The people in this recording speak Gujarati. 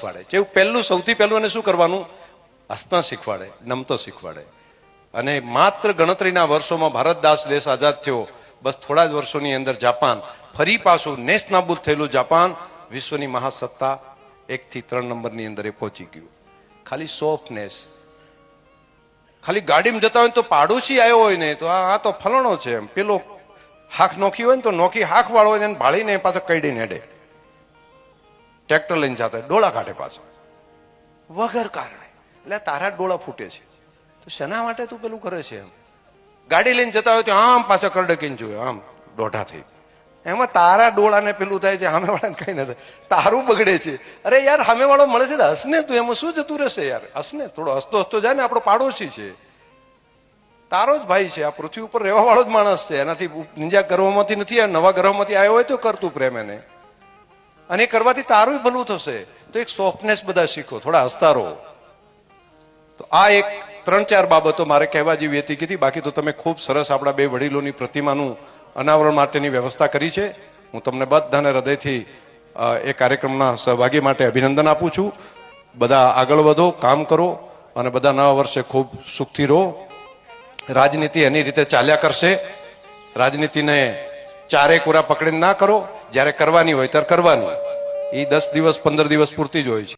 શીખવાડે. જેવું પહેલું, સૌથી પહેલું એને શું કરવાનું? હસતા શીખવાડે, નમતો શીખવાડે. અને માત્ર ગણતરીના વર્ષોમાં ભારત દાસ દેશ આઝાદ થયો. બસ થોડા જ વર્ષોની અંદર જાપાન, ફરી પાછું નેસ્ત નાબૂદ થયેલું જાપાન વિશ્વની મહાસત્તા એકથી ત્રણ નંબરની અંદર એ પહોંચી ગયું. ખાલી સોફ્ટનેસ ખાલી ગાડીમાં જતા હોય તો પાડોશી આવ્યો હોય ને તો આ તો ફલણો છે એમ. પેલો હાક નોખી હોય ને તો નોખી હાખ વાળો હોય ને ભાળીને પાછો કઈડીને હેડે. ટ્રેક્ટર લઈને જતા ડોળા કાઢે પાછો. વગર કારણે. એટલે તારા ડોળા ફૂટે છે. તો શેના માટે તું પેલું કરે છે એમ? ગાડી લઈને જતા હોય તો આમ પાછા કરડકીને જોયો આમ દોઢા થઈ એમાં તારા ડોળાને પેલું થાય છે સામે વાળાને કઈ ન થાય. તારું બગડે છે. અરે યાર સામે વાળો મળે છે હસને તું, એમાં શું જતું રહેશે યાર? હસને, થોડો હસતો હસતો જાય ને, આપણો પાડોશી છે. તારો જ ભાઈ છે, આ પૃથ્વી ઉપર રહેવા વાળો જ માણસ છે. એનાથી નિંજા ગર્ભમાંથી નથી નવા ગર્ભમાંથી આવ્યો હોય તો કરતું પ્રેમ એને. અને કરવાથી તારું ભલું થશે. તો એક સોફ્ટનેસ બધા શીખો, થોડા હસતા રહો. તો આ એક ત્રણ ચાર બાબતો મારે કહેવા જેવી હતી કીધી. બાકી તો તમે ખૂબ સરસ આપણા બે વડીલોની પ્રતિમાનું અનાવરણ માટેની વ્યવસ્થા કરી છે. હું તમને બધાને હૃદયથી એ કાર્યક્રમના સહભાગી માટે અભિનંદન આપું છું. બધા આગળ વધો, કામ કરો અને બધા નવા વર્ષે ખૂબ સુખથી રહો. રાજનીતિ એની રીતે ચાલ્યા કરશે. રાજનીતિને ચારે કોરા પકડીને ના કરો. જ્યારે કરવાની હોય ત્યારે કરવાની. એ દસ દિવસ પંદર દિવસ પૂરતી જ હોય છે.